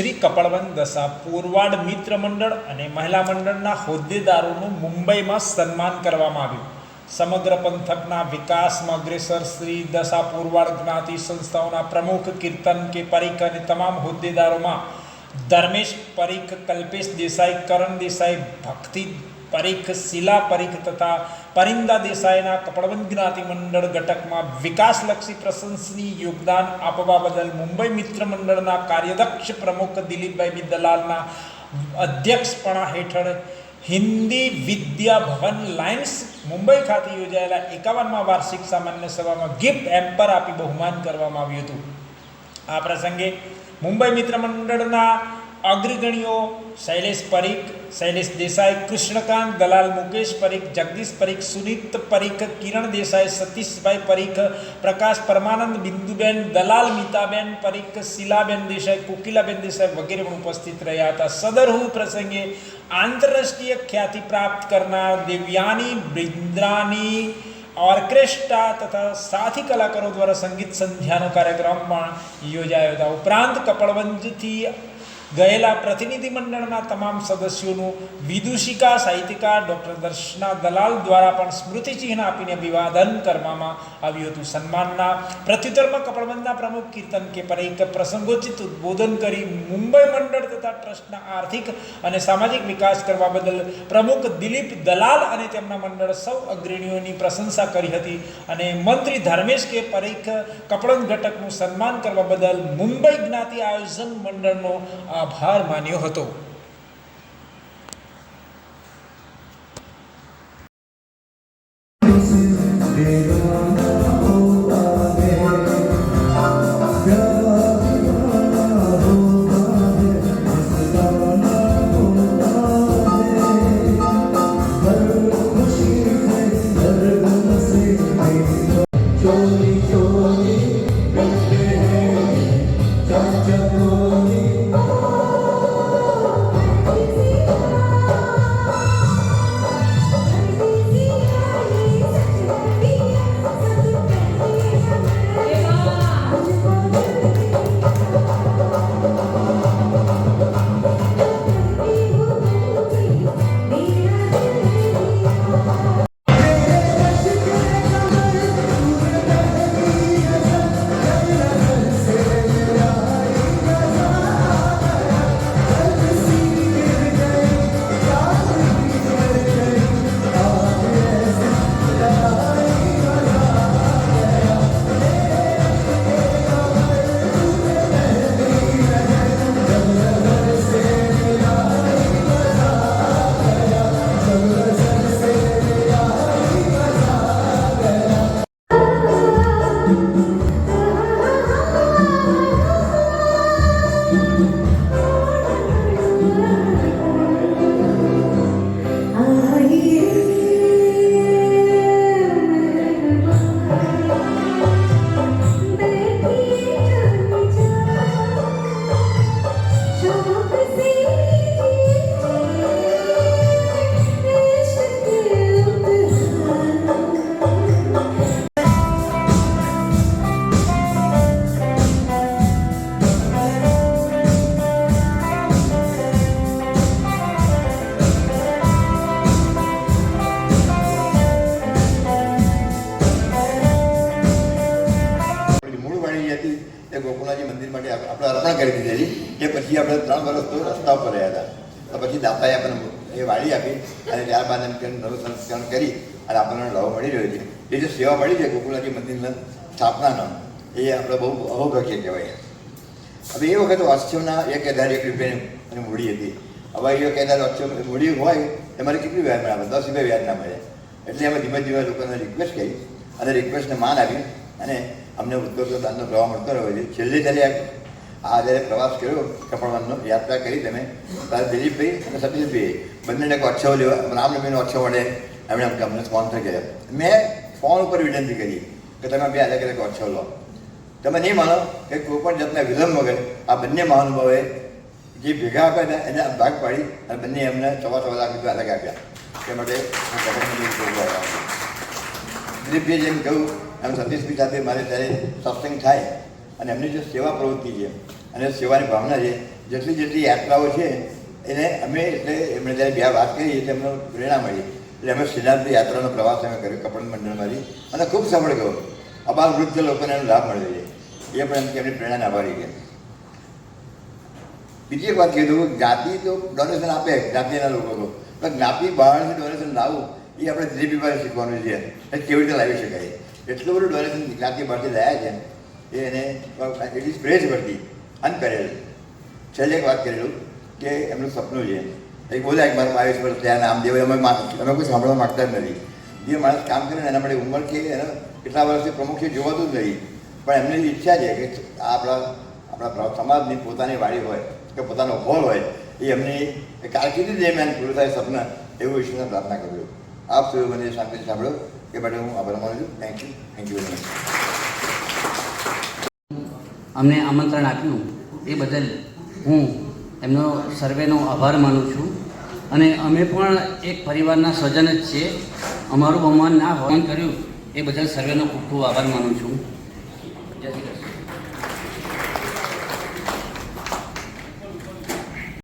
શ્રી કપડવંત દશા પૂરવાડ મિત્ર મંડળ અને મહિલા મંડળના હોદ્દેદારોનું મુંબઈમાં સન્માન કરવામાં આવ્યું. સમગ્ર પંથકના વિકાસમાં અગ્રેસર શ્રી દશા પૂરવાડ જ્ઞાતિ સંસ્થાઓના પ્રમુખ કીર્તન કે પરીખ અને તમામ હોદ્દેદારોમાં ધર્મેશ, પરીખ, કલ્પેશ દેસાઈ, કરણ દેસાઈ, ભક્તિ પરીખ શીલા પરીખ તથા પરિંદા દેસાઈના કપડવંત જ્ઞાતિ મંડળ ઘટકમાં વિકાસલક્ષી પ્રશંસનીય યોગદાન આપવા બદલ મુંબઈ મિત્ર મંડળના કાર્યદક્ષ પ્રમુખ દિલીપભાઈ દલાલના અધ્યક્ષપણા હેઠળ હિન્દી વિદ્યા ભવન લાયન્સ મુંબઈ ખાતે યોજાયેલા એકાવનમાં વાર્ષિક સામાન્ય સભામાં ગિફ્ટ એમ્પર આપી બહુમાન કરવામાં આવ્યું હતું. આ પ્રસંગે મુંબઈ મિત્ર મંડળના અગ્રગણીઓ શૈલેષ પરીખ શૈલેષ દેસાઈ કૃષ્ણકાંત દલાલ મુકેશ પરીખ જગદીશ પરીખ સુનીત પરીખ કિરણ દેસાઈ સતીશભાઈ પરીખ પ્રકાશ પરમાનંદ બિંદુબેન દલાલ મિતાબેન પરીખ શીલાબેન દેસાઈ કોકિલાબેન દેસાઈ વગેરે પણ ઉપસ્થિત રહ્યા હતા સદરહુ પ્રસંગે આંતરરાષ્ટ્રીય ખ્યાતિ પ્રાપ્ત કરનાર દેવ્યાની બિન્દ્રાની ઓર્કેસ્ટ્રા તથા સાથી કલાકારો દ્વારા સંગીત સંધ્યાનો કાર્યક્રમ પણ યોજાયો હતા ઉપરાંત કપડવંજથી ગયેલા પ્રતિનિધિમંડળના તમામ સદસ્યોનું વિદુષિકા સાહિત્યકાર ડૉક્ટર દર્શના દલાલ દ્વારા પણ સ્મૃતિચિહ્ન આપીને અભિવાદન કરવામાં આવ્યું હતું. સન્માનના પ્રત્યુત્તરમાં કપડબંધના પ્રમુખ કીર્તન કે પરેખ પ્રસંગોચિત ઉદ્બોધન કરી મુંબઈ મંડળ તથા ટ્રસ્ટના આર્થિક અને સામાજિક વિકાસ કરવા બદલ પ્રમુખ દિલીપ દલાલ અને તેમના મંડળ સૌ અગ્રણીઓની પ્રશંસા કરી હતી અને મંત્રી ધર્મેશ કે પરીખ કપડન ઘટકનું સન્માન કરવા બદલ મુંબઈ જ્ઞાતિ આયોજન મંડળનો આભાર માન્યો હતો. આપણી ગોકુળાજી માટે આપણે અર્પણ કરી દીધેલી એ પછી આપણે ત્રણ વર્ષ તો રસ્તા ઉપર રહ્યા હતા. તો પછી દાતાએ આપણને એ વાળી આપી અને ત્યારબાદ એમ કે નવું સંસ્કરણ કરી અને આપણને લાવો મળી રહ્યો છે. એ જે સેવા મળી છે ગોકુલાજી મંદિરના સ્થાપનાનો, એ આપણે બહુ અહોભાગ્ય કહેવાય. હવે એ વખતે વાસ્તવના એક હજાર એક રૂપિયાની મૂડી હતી. હવે એક હજાર વાસ્તવ મૂડી હોય તમારે કેટલી વ્યાજ મળે? દસ રૂપિયા વ્યાજ ના મળે. એટલે અમે ધીમે ધીમે લોકોને રિક્વેસ્ટ કરી અને રિક્વેસ્ટને માન આપી અને અમને ઉત્તર દાનનો પ્રવાહ મળતો રહ્યો છે. છેલ્લે જ્યારે આ જ્યારે પ્રવાસ કર્યો કપડવાનો યાત્રા કરી, તમે ત્યારે દિલીપભાઈ અને સતીશભાઈ બંનેને એક અક્ષવ લેવા રામનવમીનો અક્ષવ વડે એમણે અમને સ્પોન્સર કર્યા. મેં ફોન ઉપર વિનંતી કરી કે તમે બે અલગ અલગ અક્ષવ લો. તમે નહીં માનો કે કોઈ પણ જાતના વિલંબ વગર આ બંને મહાનુભાવે જે ભેગા આપ્યા હતા, એને ભાગ પાડી અને બંને એમને સવા સવા લાખ રૂપિયા અલગ આપ્યા. તે માટે. દિલીપભાઈ જેમ કહ્યું એમ સતીશભાઈ સાથે મારે ત્યારે સત્સંગ થાય અને એમની જે સેવા પ્રવૃત્તિ છે અને સેવાની ભાવના છે, જેટલી જેટલી યાત્રાઓ છે, એને અમે એટલે એમણે જ્યારે બે વાત કરી એટલે એમને પ્રેરણા મળી. એટલે અમે શ્રીનાથ યાત્રાનો પ્રવાસ અમે કર્યો કપડ મંડળમાંથી. અને ખૂબ સફળ ગયો. અબાલ વૃદ્ધ લોકોને એનો લાભ મળ્યો છે. એ પણ એમની પ્રેરણાને આભારી છે. બીજી એક વાત કીધું જ્ઞાતિ તો ડોનેશન આપે જ્ઞાતિના લોકો તો. પણ જ્ઞાતિ બહારથી ડોનેશન લાવવું એ આપણે દિલીપ પાસે શીખવાનું છે. કેવી રીતે લાવી શકાય? એટલું બધું ડોનેશન જ્ઞાતિ બહારથી લાયા છે એ એને એટલી સ્પ્રેજ પ્રેસ વર્ધી અનપેરેલ છેલ્લે એક વાત કરેલું કે એમનું સપનું છે. એ બોલ્યા કે મારા બાવીસ વર્ષ થયા, નામ દેવ અમે અમે કોઈ સાંભળવા માગતા જ નથી. જે માણસ કામ કરે એના માટે ઉંમર કે એને કેટલા વર્ષથી પ્રમુખ છે, જોવાતું જ નથી. પણ એમની ઈચ્છા છે કે આપણા આપણા સમાજની પોતાની વાડી હોય કે પોતાનો હોલ હોય, એ એમની કારકિર્દી દરમિયાન પૂરું થાય સપના, એવું ઈશ્વરને પ્રાર્થના કર્યું આપ સૌ મને શાંતિ સાંભળો. એ માટે હું આભાર માનું thank you thank you very much અમને આમંત્રણ આપ્યું એ બદલ હું એમનો સર્વેનો આભાર માનું છું. અને અમે પણ એક પરિવારના સ્વજન જ છીએ. અમારું બહુમાન ના હોન કર્યું એ બદલ સર્વેનો ખૂબ ખૂબ આભાર માનું છું. જય શ્રી કૃષ્ણ.